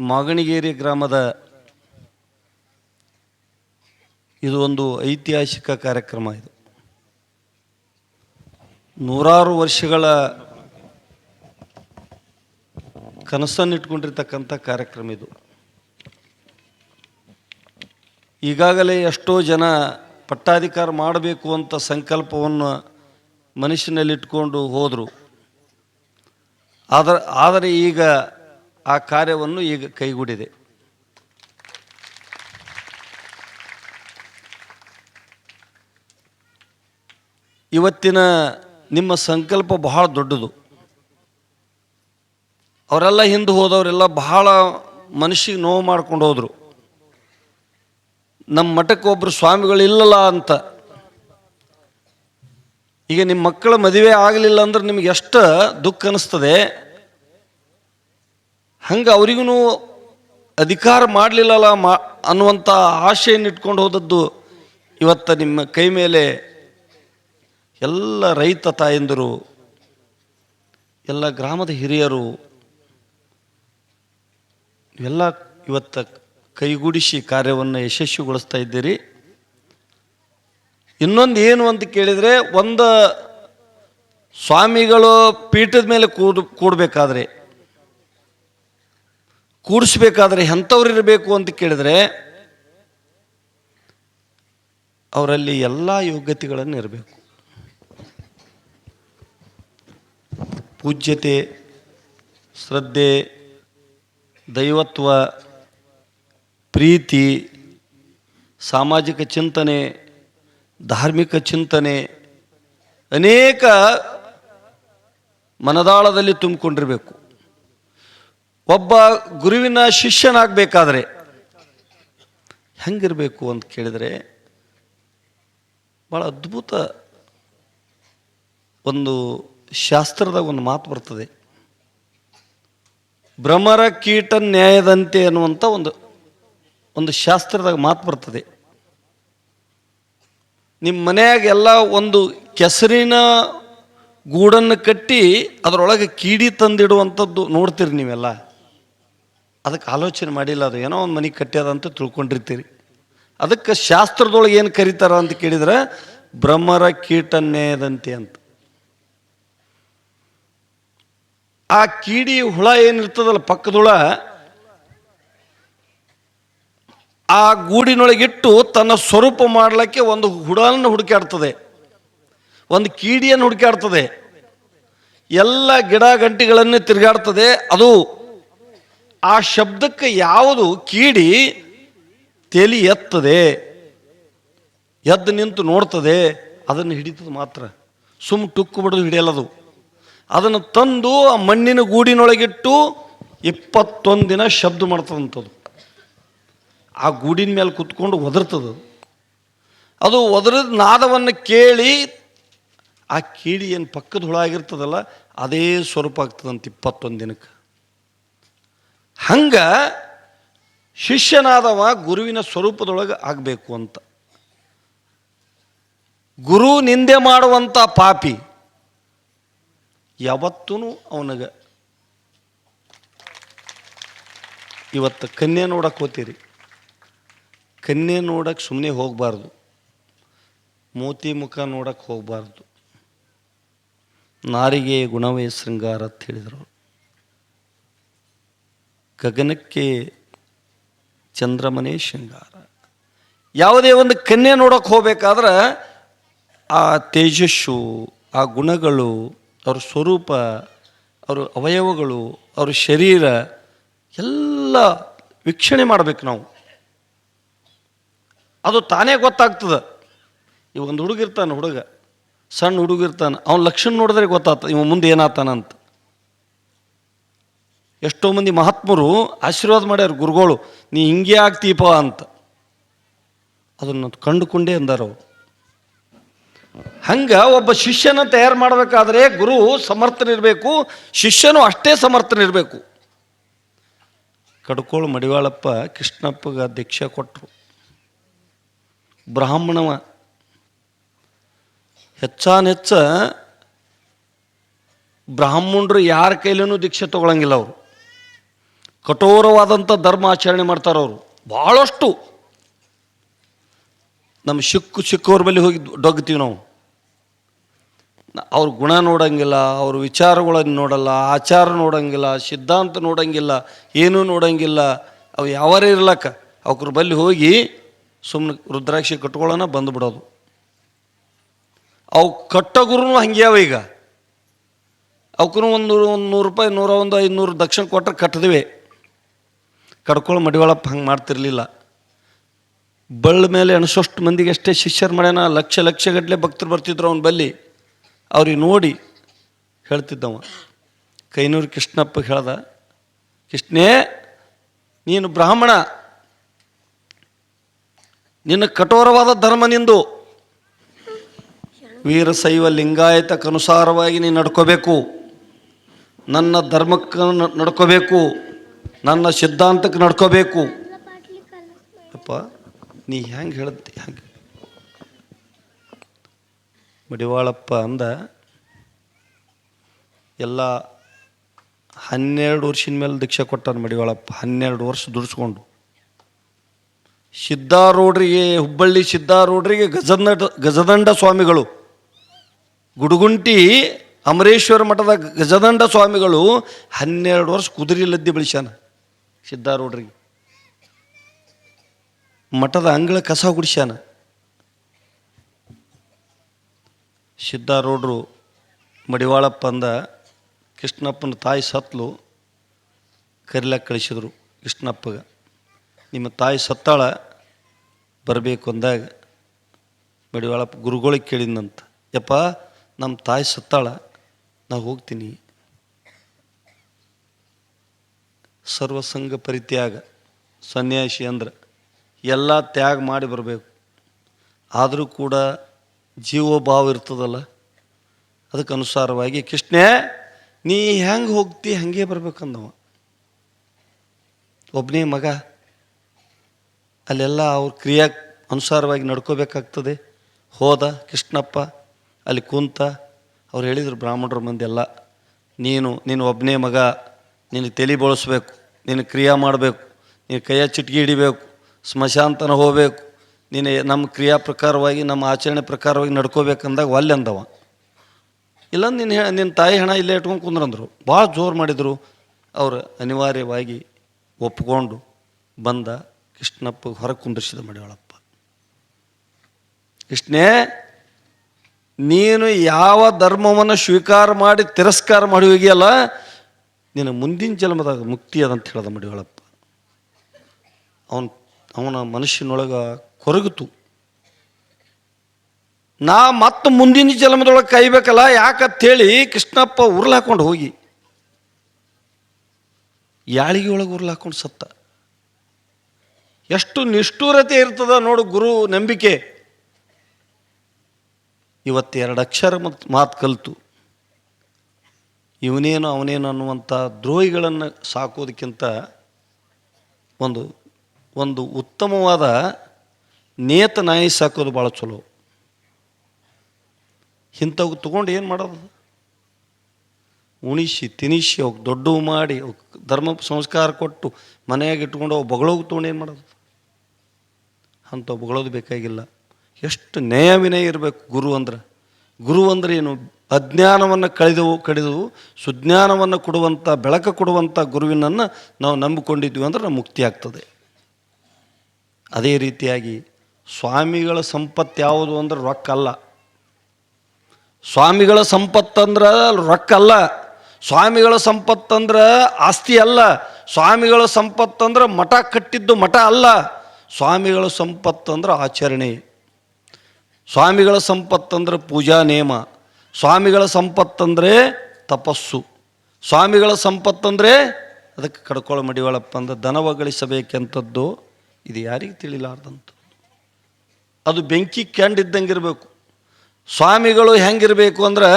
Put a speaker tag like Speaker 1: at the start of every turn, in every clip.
Speaker 1: ಮಾಗಣಿಗೇರಿ ಗ್ರಾಮದ ಇದು ಒಂದು ಐತಿಹಾಸಿಕ ಕಾರ್ಯಕ್ರಮ ಇದು. ನೂರಾರು ವರ್ಷಗಳ ಕನಸನ್ನು ಇಟ್ಕೊಂಡಿರ್ತಕ್ಕಂಥ ಕಾರ್ಯಕ್ರಮ ಇದು. ಈಗಾಗಲೇ ಎಷ್ಟೋ ಜನ ಪಟ್ಟಾಧಿಕಾರ ಮಾಡಬೇಕು ಅಂತ ಸಂಕಲ್ಪವನ್ನು ಮನಸ್ಸಿನಲ್ಲಿಟ್ಕೊಂಡು ಹೋದರು. ಆದರೆ ಆದರೆ ಈಗ ಆ ಕಾರ್ಯವನ್ನು ಈಗ ಕೈಗೂಡಿದೆ. ಇವತ್ತಿನ ನಿಮ್ಮ ಸಂಕಲ್ಪ ಬಹಳ ದೊಡ್ಡದು. ಅವರೆಲ್ಲ ಹಿಂದೆ ಹೋದವರೆಲ್ಲ ಬಹಳ ಮನಸ್ಸಿಗೆ ನೋವು ಮಾಡ್ಕೊಂಡು ಹೋದರು. ನಮ್ಮ ಮಠಕ್ಕೆ ಒಬ್ಬರು ಸ್ವಾಮಿಗಳು ಇಲ್ಲಲ್ಲ ಅಂತ. ಈಗ ನಿಮ್ಮ ಮಕ್ಕಳ ಮದುವೆ ಆಗಲಿಲ್ಲ ಅಂದ್ರೆ ನಿಮ್ಗೆ ಎಷ್ಟು ದುಃಖ ಅನಿಸ್ತದೆ. ಹಂಗೆ ಅವರಿಗೂ ಅಧಿಕಾರ ಮಾಡಲಿಲ್ಲಲ್ಲ ಮಾ ಅನ್ನುವಂಥ ಆಶೆಯನ್ನು ಇಟ್ಕೊಂಡು ಹೋದದ್ದು ಇವತ್ತು ನಿಮ್ಮ ಕೈ ಮೇಲೆ ಎಲ್ಲ ರೈತ ತಾಯಂದಿರು, ಎಲ್ಲ ಗ್ರಾಮದ ಹಿರಿಯರು ಎಲ್ಲ ಇವತ್ತು ಕೈಗೂಡಿಸಿ ಕಾರ್ಯವನ್ನು ಯಶಸ್ವಿಗೊಳಿಸ್ತಾ ಇದ್ದೀರಿ. ಇನ್ನೊಂದು ಏನು ಅಂತ ಕೇಳಿದರೆ, ಒಂದು ಸ್ವಾಮಿಗಳು ಪೀಠದ ಮೇಲೆ ಕೂಡ್ ಕೂಡಬೇಕಾದ್ರೆ ಕೂಡಿಸ್ಬೇಕಾದ್ರೆ ಎಂಥವ್ರು ಇರಬೇಕು ಅಂತ ಕೇಳಿದರೆ ಅವರಲ್ಲಿ ಎಲ್ಲ ಯೋಗ್ಯತೆಗಳನ್ನು ಇರಬೇಕು. ಪೂಜ್ಯತೆ, ಶ್ರದ್ಧೆ, ದೈವತ್ವ, ಪ್ರೀತಿ, ಸಾಮಾಜಿಕ ಚಿಂತನೆ, ಧಾರ್ಮಿಕ ಚಿಂತನೆ, ಅನೇಕ ಮನದಾಳದಲ್ಲಿ ತುಂಬಿಕೊಂಡಿರಬೇಕು. ಒಬ್ಬ ಗುರುವಿನ ಶಿಷ್ಯನಾಗಬೇಕಾದ್ರೆ ಹೆಂಗಿರಬೇಕು ಅಂತ ಕೇಳಿದರೆ ಭಾಳ ಅದ್ಭುತ ಒಂದು ಶಾಸ್ತ್ರದ ಒಂದು ಮಾತು ಬರ್ತದೆ. ಭ್ರಮರ ಕೀಟ ನ್ಯಾಯದಂತೆ ಅನ್ನುವಂಥ ಒಂದು ಒಂದು ಶಾಸ್ತ್ರದಾಗ ಮಾತು ಬರ್ತದೆ. ನಿಮ್ಮ ಮನೆಯಾಗ ಎಲ್ಲ ಒಂದು ಕೆಸರಿನ ಗೂಡನ್ನು ಕಟ್ಟಿ ಅದರೊಳಗೆ ಕೀಡಿ ತಂದಿಡುವಂಥದ್ದು ನೋಡ್ತೀರಿ ನೀವೆಲ್ಲ. ಅದಕ್ಕೆ ಆಲೋಚನೆ ಮಾಡಿಲ್ಲ, ಅದು ಏನೋ ಒಂದು ಮನೆ ಕಟ್ಟ್ಯದ ಅಂತ ತಿಳ್ಕೊಂಡಿರ್ತೀರಿ. ಅದಕ್ಕೆ ಶಾಸ್ತ್ರದೊಳಗೆ ಏನು ಕರೀತಾರ ಅಂತ ಕೇಳಿದ್ರೆ, ಬ್ರಹ್ಮರ ಕೀಟನ್ನೇದಂತೆ ಅಂತ. ಆ ಕೀಡಿ ಹುಳ ಏನಿರ್ತದಲ್ಲ ಪಕ್ಕದೊಳ, ಆ ಗೂಡಿನೊಳಗಿಟ್ಟು ತನ್ನ ಸ್ವರೂಪ ಮಾಡಲಿಕ್ಕೆ ಒಂದು ಹುಡನ್ನು ಹುಡುಕಾಡ್ತದೆ ಒಂದು ಕೀಡಿಯನ್ನು ಹುಡುಕಾಡ್ತದೆ ಎಲ್ಲ ಗಿಡ ಗಂಟಿಗಳನ್ನು ತಿರುಗಾಡ್ತದೆ. ಅದು ಆ ಶಬ್ದಕ್ಕೆ ಯಾವುದು ಕೀಡಿ ತೆಲಿ ಎತ್ತದೆ, ಎದ್ದು ನಿಂತು ನೋಡ್ತದೆ, ಅದನ್ನು ಹಿಡಿತದೆ ಮಾತ್ರ. ಸುಮ್ ಟುಕ್ಕು ಬಿಡೋದು ಹಿಡಿಯಲ್ಲದು. ಅದನ್ನು ತಂದು ಆ ಮಣ್ಣಿನ ಗೂಡಿನೊಳಗಿಟ್ಟು ಇಪ್ಪತ್ತೊಂದು ದಿನ ಶಬ್ದ ಮಾಡ್ತದಂಥದ್ದು ಆ ಗೂಡಿನ ಮೇಲೆ ಕುತ್ಕೊಂಡು ಒದರ್ತದೆ. ಅದು ಒದರದ ನಾದವನ್ನು ಕೇಳಿ ಆ ಕೀಡಿ ಏನು ಪಕ್ಕದ ಹುಳ ಆಗಿರ್ತದಲ್ಲ, ಅದೇ ಸ್ವರೂಪ ಆಗ್ತದಂತ ಇಪ್ಪತ್ತೊಂದು ದಿನಕ್ಕೆ ಹಂಗ ಶಿಷ್ಯನಾದವ ಗುರುವಿನ ಸ್ವರೂಪದೊಳಗೆ ಆಗಬೇಕು ಅಂತ. ಗುರು ನಿಂದೆ ಮಾಡುವಂಥ ಪಾಪಿ ಯಾವತ್ತೂ ಅವನಿಗೆ. ಇವತ್ತು ಕನ್ಯೆ ನೋಡಕ್ಕೆ ಹೋತೀರಿ. ಕನ್ಯೆ ನೋಡಕ್ಕೆ ಸುಮ್ಮನೆ ಹೋಗಬಾರ್ದು. ಮೋತಿ ಮುಖ ನೋಡಕ್ಕೆ ಹೋಗಬಾರ್ದು. ನಾರಿಗೆ ಗುಣವೇ ಶೃಂಗಾರ ಅಂತ ಹೇಳಿದರು ಗಗನಕ್ಕೆ ಚಂದ್ರಮನೆ ಶೃಂಗಾರ. ಯಾವುದೇ ಒಂದು ಕನ್ಯೆ ನೋಡಕ್ಕೆ ಹೋಗ್ಬೇಕಾದ್ರೆ ಆ ತೇಜಸ್ಸು, ಆ ಗುಣಗಳು, ಅವ್ರ ಸ್ವರೂಪ, ಅವ್ರ ಅವಯವಗಳು, ಅವ್ರ ಶರೀರ, ಎಲ್ಲ ವೀಕ್ಷಣೆ ಮಾಡ್ಬೇಕು ನಾವು. ಅದು ತಾನೇ ಗೊತ್ತಾಗ್ತದೆ. ಈ ಒಂದು ಹುಡುಗಿರ್ತಾನೆ ಹುಡುಗ, ಸಣ್ಣ ಹುಡುಗಿರ್ತಾನೆ ಅವ್ನ ಲಕ್ಷಣ ನೋಡಿದ್ರೆ ಗೊತ್ತಾಗ್ತದೆ, ಇವ ಮುಂದೆ ಏನಾಗ್ತಾನಂತ. ಎಷ್ಟೋ ಮಂದಿ ಮಹಾತ್ಮರು ಆಶೀರ್ವಾದ ಮಾಡ್ಯಾರ, ಗುರುಗಳು, ನೀ ಹಿಂಗೆ ಆಗ್ತೀಪ ಅಂತ. ಅದನ್ನು ಕಂಡುಕೊಂಡೇ ಅಂದರು ಹಂಗೆ ಒಬ್ಬ ಶಿಷ್ಯನ ತಯಾರು ಮಾಡಬೇಕಾದ್ರೆ ಗುರು ಸಮರ್ಥನಿರಬೇಕು, ಶಿಷ್ಯನು ಅಷ್ಟೇ ಸಮರ್ಥನಿರಬೇಕು. ಕಡ್ಕೋಳು ಮಡಿವಾಳಪ್ಪ ಕೃಷ್ಣಪ್ಪಗೆ ದೀಕ್ಷೆ ಕೊಟ್ಟರು ಬ್ರಾಹ್ಮಣವ. ಹೆಚ್ಚಾನೆಚ್ಚ ಬ್ರಾಹ್ಮಣರು ಯಾರ ಕೈಲೂ ದೀಕ್ಷೆ ತೊಗೊಳಂಗಿಲ್ಲ ಅವರು. ಕಠೋರವಾದಂಥ ಧರ್ಮ ಆಚರಣೆ ಮಾಡ್ತಾರೆ ಅವರು. ಭಾಳಷ್ಟು ನಮ್ಮ ಸಿಕ್ಕು ಸಿಕ್ಕವ್ರ ಮೇಲೆ ಹೋಗಿ ಡೊಗ್ತೀವಿ ನಾವು. ಅವ್ರ ಗುಣ ನೋಡಂಗಿಲ್ಲ, ಅವ್ರ ವಿಚಾರಗಳನ್ನು ನೋಡಲ್ಲ, ಆಚಾರ ನೋಡಂಗಿಲ್ಲ, ಸಿದ್ಧಾಂತ ನೋಡಂಗಿಲ್ಲ, ಏನೂ ನೋಡಂಗಿಲ್ಲ, ಅವು ಯಾವರೇ ಇರ್ಲಕ್ಕ ಅವ್ರ ಬಳಿ ಹೋಗಿ ಸುಮ್ಮನೆ ರುದ್ರಾಕ್ಷಿ ಕಟ್ಕೊಳ್ಳೋಣ ಬಂದುಬಿಡೋದು ಅವು ಕಟ್ಟೋ ಗುರುನು ಹಂಗೆ ಅವ ಈಗ. ಅವಕ್ಕೂ ಒಂದು ಒಂದು ನೂರು ರೂಪಾಯಿ, ನೂರ ಒಂದು ಐದುನೂರು ದಕ್ಷಿಣ ಕೊಟ್ಟರೆ ಕಟ್ಟಿದ್ವಿ ಕಡ್ಕೊಳ್ಳೋ ಮಡಿವಾಳಪ್ಪ ಹಂಗೆ ಮಾಡ್ತಿರ್ಲಿಲ್ಲ. ಬಳ್ಳ ಮೇಲೆ ಅನಿಸೋಷ್ಟು ಮಂದಿಗೆ ಅಷ್ಟೇ ಶಿಷ್ಯರು ಮಾಡ್ಯಾನ, ಲಕ್ಷ ಲಕ್ಷ ಗಟ್ಟಲೆ ಭಕ್ತರು ಬರ್ತಿದ್ರು ಅವನ ಬಲ್ಲಿ. ಅವ್ರಿಗೆ ನೋಡಿ ಹೇಳ್ತಿದ್ದವ. ಕೈನೂರು ಕೃಷ್ಣಪ್ಪ ಹೇಳ್ದ, ಕೃಷ್ಣೇ, ನೀನು ಬ್ರಾಹ್ಮಣ. ನಿನ್ನ ಕಠೋರವಾದ ಧರ್ಮ ನಿಂದು. ವೀರಶೈವ ಲಿಂಗಾಯತಕ್ಕನುಸಾರವಾಗಿ ನೀನು ನಡ್ಕೋಬೇಕು. ನನ್ನ ಧರ್ಮಕ್ಕ ನಡ್ಕೋಬೇಕು. ನನ್ನ ಸಿದ್ಧಾಂತಕ್ಕೆ ನಡ್ಕೋಬೇಕು. ಅಪ್ಪ ನೀ ಹೆಂಗೆ ಹೇಳ್ತಿ ಹೆಂಗೆ? ಮಡಿವಾಳಪ್ಪ ಅಂದ ಎಲ್ಲ ಹನ್ನೆರಡು ವರ್ಷದ ಮೇಲೆ ದೀಕ್ಷೆ ಕೊಟ್ಟಾನ ಮಡಿವಾಳಪ್ಪ ಹನ್ನೆರಡು ವರ್ಷ ದುಡಿಸ್ಕೊಂಡು. ಸಿದ್ಧಾರೂಢರಿಗೆ ಹುಬ್ಬಳ್ಳಿ ಸಿದ್ಧಾರೂಢರಿಗೆ ಗಜದಂಡ ಗಜದಂಡ ಸ್ವಾಮಿಗಳು. ಗುಡುಗುಂಟಿ ಅಮರೇಶ್ವರ ಮಠದ ಗಜದಂಡ ಸ್ವಾಮಿಗಳು ಹನ್ನೆರಡು ವರ್ಷ ಕುದುರೆ ಲದ್ದಿ ಬೆಳೆಸ್ಯಾನ. ಸಿದ್ಧಾರೂಢರಿಗೆ. ಮಠದ ಅಂಗಳ ಕಸ ಗುಡಿಸ್ಯಾನ. ಸಿದ್ಧಾರೂಢರು ಮಡಿವಾಳಪ್ಪ ಅಂದ, ಕೃಷ್ಣಪ್ಪನ ತಾಯಿ ಸತ್ಲು ಕರಿಲಕ್ಕೆ ಕಳಿಸಿದರು ಕೃಷ್ಣಪ್ಪಗೆ. ನಿಮ್ಮ ತಾಯಿ ಸತ್ತಾಳ ಬರಬೇಕು ಅಂದಾಗ ಮಡಿವಾಳಪ್ಪ ಗುರುಗಳಿಗೆ ಕೇಳಿದಂತ ಯಪ್ಪ, ನಮ್ಮ ತಾಯಿ ಸತ್ತಾಳ ನಾ ಹೋಗ್ತೀನಿ. ಸರ್ವಸಂಗ ಪರಿತ್ಯಾಗ, ಸನ್ಯಾಸಿ ಅಂದ್ರೆ ಎಲ್ಲ ತ್ಯಾಗ ಮಾಡಿ ಬರಬೇಕು. ಆದರೂ ಕೂಡ ಜೀವೋಭಾವ ಇರ್ತದಲ್ಲ, ಅದಕ್ಕೆ ಅನುಸಾರವಾಗಿ ಕೃಷ್ಣೇ, ನೀ ಹೆಂಗೆ ಹೋಗ್ತಿ ಹಂಗೆ ಬರ್ಬೇಕಂದವ. ಒಬ್ಬನೇ ಮಗ, ಅಲ್ಲೆಲ್ಲ ಅವ್ರ ಕ್ರಿಯಾ ಅನುಸಾರವಾಗಿ ನಡ್ಕೋಬೇಕಾಗ್ತದೆ. ಹೋದ ಕೃಷ್ಣಪ್ಪ, ಅಲ್ಲಿ ಕುಂತ ಅವ್ರು ಹೇಳಿದರು ಬ್ರಾಹ್ಮಣರು ಮಂದಿ ಎಲ್ಲ, ನೀನು ನೀನು ಒಬ್ಬನೇ ಮಗ ನೀನು ತಲೆ ಬಳಸ್ಬೇಕು ನೀನು ಕ್ರಿಯಾ ಮಾಡಬೇಕು ನೀನು ಕೈಯ ಚಿಟ್ಕಿ ಹಿಡಿಬೇಕು ಸ್ಮಶಾಂತನ ಹೋಗಬೇಕು, ನೀನು ನಮ್ಮ ಕ್ರಿಯಾ ಪ್ರಕಾರವಾಗಿ, ನಮ್ಮ ಆಚರಣೆ ಪ್ರಕಾರವಾಗಿ ನಡ್ಕೋಬೇಕಂದಾಗ ಒಲ್ಲೆ ಅಂದವ. ಇಲ್ಲ ನಿನ್ನ ನಿನ್ನ ತಾಯಿ ಹಣ ಇಲ್ಲೇ ಇಟ್ಕೊಂಡು ಕುಂದ್ರಂದರು. ಭಾಳ ಜೋರು ಮಾಡಿದರು. ಅವರು ಅನಿವಾರ್ಯವಾಗಿ ಒಪ್ಕೊಂಡು ಬಂದ ಕೃಷ್ಣಪ್ಪ ಹೊರಗೆ ಕುಂದರ್ಸಿದ ಮಡಿವಾಳಪ್ಪ. ಕೃಷ್ಣೇ ನೀನು ಯಾವ ಧರ್ಮವನ್ನು ಸ್ವೀಕಾರ ಮಾಡಿ ತಿರಸ್ಕಾರ ಮಾಡಿ ಹೋಗಿಯಲ್ಲ ನಿನ್ನ ಮುಂದಿನ ಜನ್ಮದಾಗ ಮುಕ್ತಿ ಅದಂತ ಹೇಳ್ದ ಮಡಿವಾಳಪ್ಪ. ಅವನ ಅವನ ಮನುಷ್ಯನೊಳಗೆ ಕೊರಗಿತು. ನಾ ಮತ್ತೆ ಮುಂದಿನ ಜನ್ಮದೊಳಗೆ ಕಾಯ್ಬೇಕಲ್ಲ, ಯಾಕಂತೇಳಿ ಕೃಷ್ಣಪ್ಪ ಉರ್ಲಾಕೊಂಡು ಹೋಗಿ. ಯಾಳಿಗೆ ಒಳಗೆ ಉರ್ಲಾಕೊಂಡು ಸತ್ತ. ಎಷ್ಟು ನಿಷ್ಠೂರತೆ ಇರ್ತದ ನೋಡು ಗುರು ನಂಬಿಕೆ. ಇವತ್ತು ಎರಡು ಅಕ್ಷರ ಮತ್ತು ಮಾತು ಕಲಿತು. ಇವನೇನು ಅವನೇನು ಅನ್ನುವಂಥ ದ್ರೋಹಿಗಳನ್ನು ಸಾಕೋದಕ್ಕಿಂತ ಒಂದು ಒಂದು ಉತ್ತಮವಾದ ನೇತ ನಾಯಿ ಸಾಕೋದು ಭಾಳ ಚಲೋ. ಇಂಥವು ತೊಗೊಂಡು ಏನು ಮಾಡೋದು? ಉಣಿಸಿ, ತಿನಿಸಿ ಅವ್ಕೆ ದೊಡ್ಡವು ಮಾಡಿ ಧರ್ಮ ಸಂಸ್ಕಾರ ಕೊಟ್ಟು ಮನೆಯಾಗ ಇಟ್ಕೊಂಡು ಅವು ಬಗಳೋಗಿ ತೊಗೊಂಡು ಏನು ಮಾಡೋದು? ಅಂಥವು ಬಗಳೋದು ಬೇಕಾಗಿಲ್ಲ. ಎಷ್ಟು ನಯವಿನಯ ವಿನಯ ಇರಬೇಕು ಗುರು ಅಂದ್ರೆ? ಗುರು ಅಂದರೆ ಏನು? ಅಜ್ಞಾನವನ್ನು ಕಳೆದು ಕಡಿದು ಸುಜ್ಞಾನವನ್ನು ಕೊಡುವಂಥ ಬೆಳಕು ಕೊಡುವಂಥ ಗುರುವಿನನ್ನು ನಾವು ನಂಬಿಕೊಂಡಿದ್ವಿ ಅಂದ್ರೆ ನಾವು ಮುಕ್ತಿ ಆಗ್ತದೆ. ಅದೇ ರೀತಿಯಾಗಿ ಸ್ವಾಮಿಗಳ ಸಂಪತ್ತು ಯಾವುದು ಅಂದ್ರೆ ರೊಕ್ಕ ಅಲ್ಲ. ಸ್ವಾಮಿಗಳ ಸಂಪತ್ತಂದ್ರೆ ರೊಕ್ಕ ಅಲ್ಲ. ಸ್ವಾಮಿಗಳ ಸಂಪತ್ತಂದ್ರೆ ಆಸ್ತಿ ಅಲ್ಲ. ಸ್ವಾಮಿಗಳ ಸಂಪತ್ತಂದ್ರೆ ಮಠ ಕಟ್ಟಿದ್ದು ಮಠ ಅಲ್ಲ. ಸ್ವಾಮಿಗಳ ಸಂಪತ್ತಂದ್ರೆ ಆಚರಣೆ. ಸ್ವಾಮಿಗಳ ಸಂಪತ್ತಂದರೆ ಪೂಜಾ ನೇಮ, ಸ್ವಾಮಿಗಳ ಸಂಪತ್ತಂದರೆ ತಪಸ್ಸು, ಸ್ವಾಮಿಗಳ ಸಂಪತ್ತಂದರೆ ಅದಕ್ಕೆ ಕಡ್ಕೊಳ್ಳೋ ಮಡಿವಾಳಪ್ಪ ಅಂದ್ರೆ ದನವ ಗಳಿಸಬೇಕೆಂಥದ್ದು ಇದು ಯಾರಿಗೆ ತಿಳಿಲಾರ್ದಂತ ಅದು ಬೆಂಕಿ ಕ್ಯಾಂಡಿದ್ದಂಗಿರಬೇಕು ಸ್ವಾಮಿಗಳು ಹೆಂಗಿರಬೇಕು ಅಂದ್ರೆ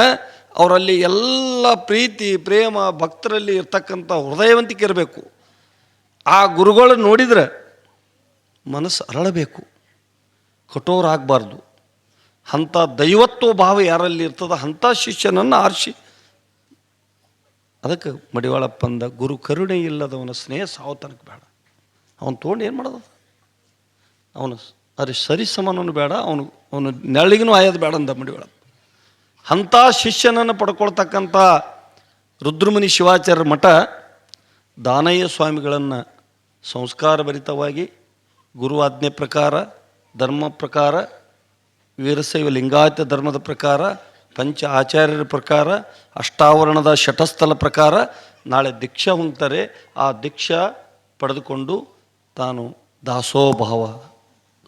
Speaker 1: ಅವರಲ್ಲಿ ಎಲ್ಲ ಪ್ರೀತಿ, ಪ್ರೇಮ, ಭಕ್ತರಲ್ಲಿ ಇರ್ತಕ್ಕಂಥ ಹೃದಯವಂತಿಕೆ ಇರಬೇಕು ಆ ಗುರುಗಳು ನೋಡಿದ್ರೆ ಮನಸ್ಸು ಅರಳಬೇಕು. ಕಠೋರ ಆಗಬಾರ್ದು ಅಂಥ ದೈವತ್ವ ಭಾವ ಯಾರಲ್ಲಿ ಇರ್ತದ ಅಂಥ ಶಿಷ್ಯನನ್ನು ಆರಿಸಿ. ಅದಕ್ಕೆ ಮಡಿವಾಳಪ್ಪಂದ ಗುರು ಕರುಣೆ ಇಲ್ಲದವನ ಸ್ನೇಹ ಸಾವು ಬೇಡ. ಅವನು ತೊಗೊಂಡು ಏನು ಮಾಡೋದು? ಅವನು, ಅರೆ ಸರಿ ಸಮಾನನು ಬೇಡ, ಅವನು ಅವನು ನೆರಳಿಗೂ ಆಯೋದು ಬೇಡ ಅಂದ ಮಡಿವಾಳಪ್ಪ. ಅಂಥ ಶಿಷ್ಯನನ್ನು ಪಡ್ಕೊಳ್ತಕ್ಕಂಥ ರುದ್ರಮುನಿ ಶಿವಾಚಾರ್ಯ ಮಠ ದಾನಯ್ಯ ಸ್ವಾಮಿಗಳನ್ನು ಸಂಸ್ಕಾರಭರಿತವಾಗಿ ಗುರುವಾಜ್ಞೆ ಪ್ರಕಾರ, ಧರ್ಮ ಪ್ರಕಾರ ವೀರಶೈವ ಲಿಂಗಾಯತ ಧರ್ಮದ ಪ್ರಕಾರ, ಪಂಚ ಆಚಾರ್ಯರ ಪ್ರಕಾರ, ಅಷ್ಟಾವರಣದ ಶಟಸ್ಥಲ ಪ್ರಕಾರ ನಾಳೆ ದೀಕ್ಷಾ ಹೊಂದ್ತಾರೆ ಆ ದೀಕ್ಷಾ ಪಡೆದುಕೊಂಡು ತಾನು ದಾಸೋಭಾವ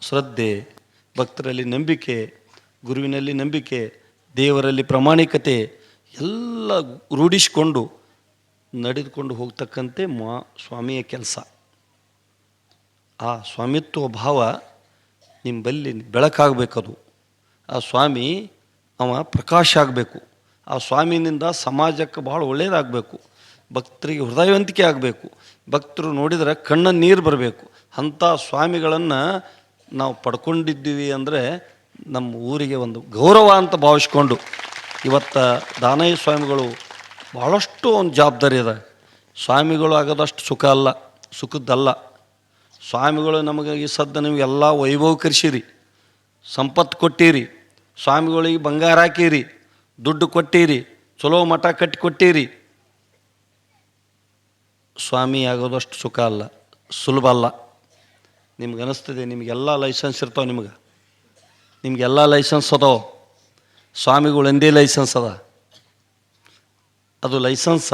Speaker 1: ಶ್ರದ್ಧೆ, ಭಕ್ತರಲ್ಲಿ ನಂಬಿಕೆ, ಗುರುವಿನಲ್ಲಿ ನಂಬಿಕೆ, ದೇವರಲ್ಲಿ ಪ್ರಾಮಾಣಿಕತೆ ಎಲ್ಲ ರೂಢಿಸಿಕೊಂಡು ನಡೆದುಕೊಂಡು ಹೋಗ್ತಕ್ಕಂತೆ ಮಾ ಸ್ವಾಮಿಯ ಕೆಲಸ. ಆ ಸ್ವಾಮಿತ್ವ ಭಾವ ನಿಮ್ಮಲ್ಲಿ ಬೆಳಕಾಗಬೇಕದು. ಆ ಸ್ವಾಮಿ ಅವ ಪ್ರಕಾಶ ಆಗಬೇಕು. ಆ ಸ್ವಾಮಿನಿಂದ ಸಮಾಜಕ್ಕೆ ಭಾಳ ಒಳ್ಳೆಯದಾಗಬೇಕು ಭಕ್ತರಿಗೆ ಹೃದಯವಂತಿಕೆ ಆಗಬೇಕು. ಭಕ್ತರು ನೋಡಿದರೆ ಕಣ್ಣ ನೀರು ಬರಬೇಕು. ಅಂಥ ಸ್ವಾಮಿಗಳನ್ನು ನಾವು ಪಡ್ಕೊಂಡಿದ್ದೀವಿ ಅಂದರೆ ನಮ್ಮ ಊರಿಗೆ ಒಂದು ಗೌರವ ಅಂತ ಭಾವಿಸ್ಕೊಂಡು ಇವತ್ತು ದಾನಯ್ಯ ಸ್ವಾಮಿಗಳು ಭಾಳಷ್ಟು ಒಂದು ಜವಾಬ್ದಾರಿ ಅದ. ಸ್ವಾಮಿಗಳು ಆಗೋದಷ್ಟು ಸುಖ ಅಲ್ಲ, ಸುಖದ್ದಲ್ಲ. ಸ್ವಾಮಿಗಳು ನಮಗೆ ಈ ಸದ್ದ ನಿಮಗೆಲ್ಲ ವೈಭವ ವೈಭವೀಕರಿಸಿರಿ ಸಂಪತ್ತು ಕೊಟ್ಟಿರಿ, ಸ್ವಾಮಿಗಳಿಗೆ ಬಂಗಾರ ಹಾಕಿರಿ, ದುಡ್ಡು ಕೊಟ್ಟಿರಿ, ಚಲೋ ಮಠ ಕಟ್ಟಿ ಕೊಟ್ಟಿರಿ. ಸ್ವಾಮಿ ಆಗೋದಷ್ಟು ಸುಖ ಅಲ್ಲ, ಸುಲಭ ಅಲ್ಲ. ನಿಮ್ಗೆ ಅನಿಸ್ತದೆ, ನಿಮಗೆಲ್ಲ ಲೈಸೆನ್ಸ್ ಇರ್ತಾವೆ ನಿಮ್ಗೆ. ನಿಮಗೆಲ್ಲ ಲೈಸೆನ್ಸ್ ಅದಾವ. ಸ್ವಾಮಿಗಳು ಒಂದೇ ಲೈಸೆನ್ಸ್ ಅದ? ಅದು ಲೈಸೆನ್ಸ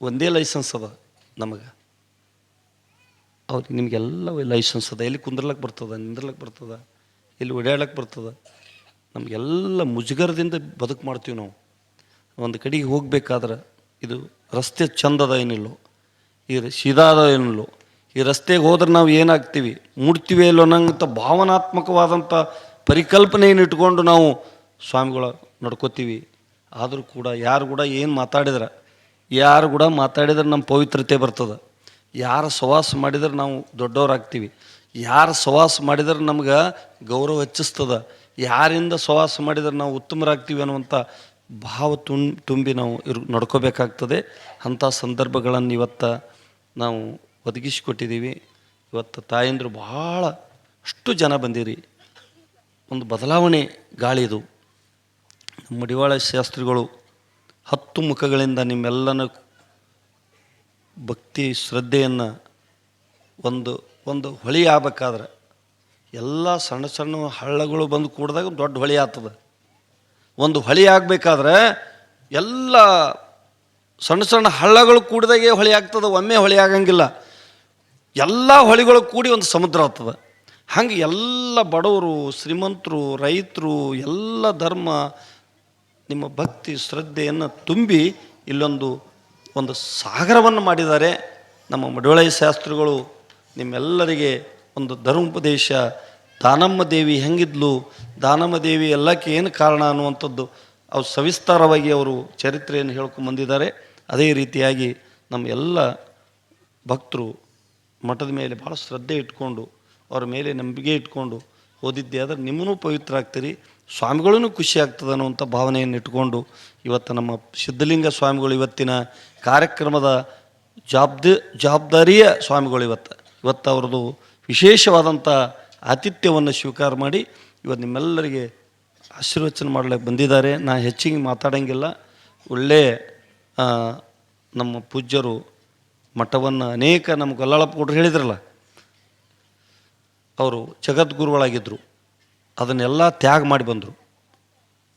Speaker 1: ಒಂದೇ ಲೈಸೆನ್ಸ್ ಅದ ನಮಗೆ. ಅವ್ರಿಗೆ ನಿಮಗೆಲ್ಲ ಲೈಸೆನ್ಸ್ ಅದ. ಎಲ್ಲಿ ಕುಂದ್ರಲಕ್ಕೆ ಬರ್ತದ ನಿಂದ್ರಲಕ್ಕೆ ಬರ್ತದ, ಎಲ್ಲಿ ಓಡಾಡಕ್ಕೆ ಬರ್ತದ, ನಮಗೆಲ್ಲ ಮುಜುಗರದಿಂದ ಬದುಕು ಮಾಡ್ತೀವಿ ನಾವು. ಒಂದು ಕಡೆಗೆ ಹೋಗ್ಬೇಕಾದ್ರೆ ಇದು ರಸ್ತೆ ಚಂದದ ಏನಿಲ್ಲೋ, ಈ ಸೀದಾದ ಏನಿಲ್ಲೋ, ಈ ರಸ್ತೆಗೆ ಹೋದ್ರೆ ನಾವು ಏನಾಗ್ತೀವಿ? ಮುಡ್ತೀವಿ ಇಲ್ಲೋ ಅನ್ನೋಂಥ ಭಾವನಾತ್ಮಕವಾದಂಥ ಪರಿಕಲ್ಪನೆಯನ್ನು ಇಟ್ಕೊಂಡು ನಾವು ಸ್ವಾಮಿಗಳ ನಡ್ಕೋತೀವಿ. ಆದರೂ ಕೂಡ ಯಾರು ಕೂಡ ಏನು ಮಾತಾಡಿದ್ರೆ, ಯಾರು ಕೂಡ ಮಾತಾಡಿದ್ರೆ ನಮ್ಮ ಪವಿತ್ರತೆ ಬರ್ತದೆ. ಯಾರ ಸವಾಸ ಮಾಡಿದ್ರೆ ನಾವು ದೊಡ್ಡವರಾಗ್ತೀವಿ. ಯಾರು ಸವಾಸ ಮಾಡಿದ್ರೆ ನಮ್ಗೆ ಗೌರವ ಹೆಚ್ಚಿಸ್ತದ. ಯಾರಿಂದ ಸವಾಸ ಮಾಡಿದ್ರೆ ನಾವು ಉತ್ತಮರಾಗ್ತೀವಿ ಅನ್ನುವಂಥ ಭಾವ ತುಂ, ತುಂಬಿ ನಾವು ಇರು, ನಡ್ಕೋಬೇಕಾಗ್ತದೆ. ಅಂಥ ಸಂದರ್ಭಗಳನ್ನು ಇವತ್ತು ನಾವು ಒದಗಿಸಿಕೊಟ್ಟಿದ್ದೀವಿ. ಇವತ್ತು ತಾಯಂದರು ಭಾಳ ಅಷ್ಟು ಜನ ಬಂದಿರಿ. ಒಂದು ಬದಲಾವಣೆ ಗಾಳಿದು ಮಡಿವಾಳ ಶಾಸ್ತ್ರಿಗಳು ಹತ್ತು ಮುಖಗಳಿಂದ ನಿಮ್ಮೆಲ್ಲನ ಭಕ್ತಿ ಶ್ರದ್ಧೆಯನ್ನು ಒಂದು ಒಂದು ಹೊಳಿ ಆಗ್ಬೇಕಾದ್ರೆ ಎಲ್ಲ ಸಣ್ಣ ಸಣ್ಣ ಹಳ್ಳಗಳು ಬಂದು ಕೂಡಿದಾಗ ದೊಡ್ಡ ಹೊಳಿ ಆಗ್ತದೆ. ಒಂದು ಹೊಳಿ ಆಗಬೇಕಾದ್ರೆ ಎಲ್ಲ ಸಣ್ಣ ಸಣ್ಣ ಹಳ್ಳಗಳು ಕೂಡಿದಾಗೆ ಹೊಳಿ ಆಗ್ತದೆ, ಒಮ್ಮೆ ಹೊಳಿ ಆಗಂಗಿಲ್ಲ. ಎಲ್ಲ ಹೊಳಿಗಳು ಕೂಡಿ ಒಂದು ಸಮುದ್ರ ಆಗ್ತದೆ. ಹಂಗೆ ಎಲ್ಲ ಬಡವರು, ಶ್ರೀಮಂತರು, ರೈತರು, ಎಲ್ಲ ಧರ್ಮ ನಿಮ್ಮ ಭಕ್ತಿ ಶ್ರದ್ಧೆಯನ್ನು ತುಂಬಿ ಇಲ್ಲೊಂದು ಒಂದು ಸಾಗರವನ್ನು ಮಾಡಿದ್ದಾರೆ. ನಮ್ಮ ಮಡವಳೈ ಶಾಸ್ತ್ರಿಗಳು ನಿಮ್ಮೆಲ್ಲರಿಗೆ ಒಂದು ಧರ್ಮೋಪದೇಶ. ದಾನಮ್ಮ ದೇವಿ ಹೆಂಗಿದ್ಲು? ದಾನಮ್ಮ ದೇವಿ ಎಲ್ಲಕ್ಕೆ ಏನು ಕಾರಣ ಅನ್ನುವಂಥದ್ದು ಅವ್ರು ಸವಿಸ್ತಾರವಾಗಿ ಅವರು ಚರಿತ್ರೆಯನ್ನು ಹೇಳ್ಕೊಂಡು ಬಂದಿದ್ದಾರೆ. ಅದೇ ರೀತಿಯಾಗಿ ನಮ್ಮ ಎಲ್ಲ ಭಕ್ತರು ಮಠದ ಮೇಲೆ ಭಾಳ ಶ್ರದ್ಧೆ ಇಟ್ಕೊಂಡು, ಅವ್ರ ಮೇಲೆ ನಂಬಿಕೆ ಇಟ್ಕೊಂಡು ಓದಿದ್ದೆ ಆದರೆ ನಿಮ್ಮನ್ನೂ ಪವಿತ್ರ ಆಗ್ತೀರಿ. ಸ್ವಾಮಿಗಳೂ ಖುಷಿ ಆಗ್ತದೆ ಅನ್ನುವಂಥ ಭಾವನೆಯನ್ನು ಇಟ್ಕೊಂಡು ಇವತ್ತು ನಮ್ಮ ಸಿದ್ಧಲಿಂಗ ಸ್ವಾಮಿಗಳು ಇವತ್ತಿನ ಕಾರ್ಯಕ್ರಮದ ಜವಾಬ್ದ ಜವಾಬ್ದಾರಿಯ ಸ್ವಾಮಿಗಳು ಇವತ್ತು. ಇವತ್ತು ಅವ್ರದ್ದು ವಿಶೇಷವಾದಂಥ ಆತಿಥ್ಯವನ್ನು ಸ್ವೀಕಾರ ಮಾಡಿ ಇವತ್ತು ನಿಮ್ಮೆಲ್ಲರಿಗೆ ಆಶೀರ್ವಚನ ಮಾಡಲಿಕ್ಕೆ ಬಂದಿದ್ದಾರೆ. ನಾ ಹೆಚ್ಚಿಗೆ ಮಾತಾಡೋಂಗಿಲ್ಲ. ಒಳ್ಳೆಯ ನಮ್ಮ ಪೂಜ್ಯರು ಮಠವನ್ನು ಅನೇಕ ನಮ್ಮ ಗೊಲ್ಲಾಳಪ್ಪ ಕೊಟ್ಟರು ಹೇಳಿದ್ರಲ್ಲ. ಅವರು ಜಗದ್ಗುರುಗಳಾಗಿದ್ದರು ಅದನ್ನೆಲ್ಲ ತ್ಯಾಗ ಮಾಡಿ ಬಂದರು.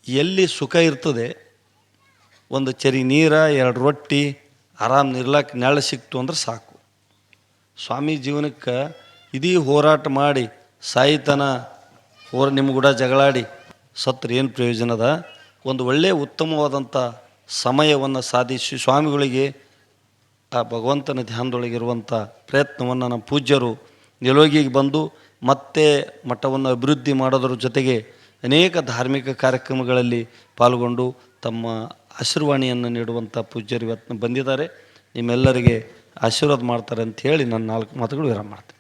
Speaker 1: ಎಲ್ಲಿ ಸುಖ ಇರ್ತದೆ, ಒಂದು ಚರಿ ನೀರ, ಎರಡು ರೊಟ್ಟಿ, ಆರಾಮ್ ನಿರ್ಲಕ್ಕೆ ನೆಳ ಸಿಕ್ತು ಅಂದ್ರೆ ಸಾಕು. ಸ್ವಾಮಿ ಜೀವನಕ್ಕೆ ಇದೀ ಹೋರಾಟ ಮಾಡಿ, ಸಾಯಿತನ, ಹೋರ ನಿಮ್ಮ ಕೂಡ ಜಗಳಾಡಿ, ಸತ್ರ ಏನು ಪ್ರಯೋಜನ ಅದ? ಒಂದು ಒಳ್ಳೆಯ ಉತ್ತಮವಾದಂಥ ಸಮಯವನ್ನು ಸಾಧಿಸಿ ಸ್ವಾಮಿಗಳಿಗೆ, ಆ ಭಗವಂತನ ಧ್ಯಾನದೊಳಗಿರುವಂಥ ಪ್ರಯತ್ನವನ್ನು ನಮ್ಮ ಪೂಜ್ಯರು ನಿಲೋಗಿಗೆ ಬಂದು ಮತ್ತೆ ಮಠವನ್ನು ಅಭಿವೃದ್ಧಿ ಮಾಡೋದರ ಜೊತೆಗೆ ಅನೇಕ ಧಾರ್ಮಿಕ ಕಾರ್ಯಕ್ರಮಗಳಲ್ಲಿ ಪಾಲ್ಗೊಂಡು ತಮ್ಮ ಆಶೀರ್ವಾಣಿಯನ್ನು ನೀಡುವಂಥ ಪೂಜ್ಯರು ಇವತ್ತು ಬಂದಿದ್ದಾರೆ. ನಿಮ್ಮೆಲ್ಲರಿಗೆ ಆಶೀರ್ವಾದ ಮಾಡ್ತಾರೆ ಅಂತ ಹೇಳಿ ನನ್ನ ನಾಲ್ಕು ಮಾತುಗಳು ವಿರಾಮ ಮಾಡ್ತೇನೆ.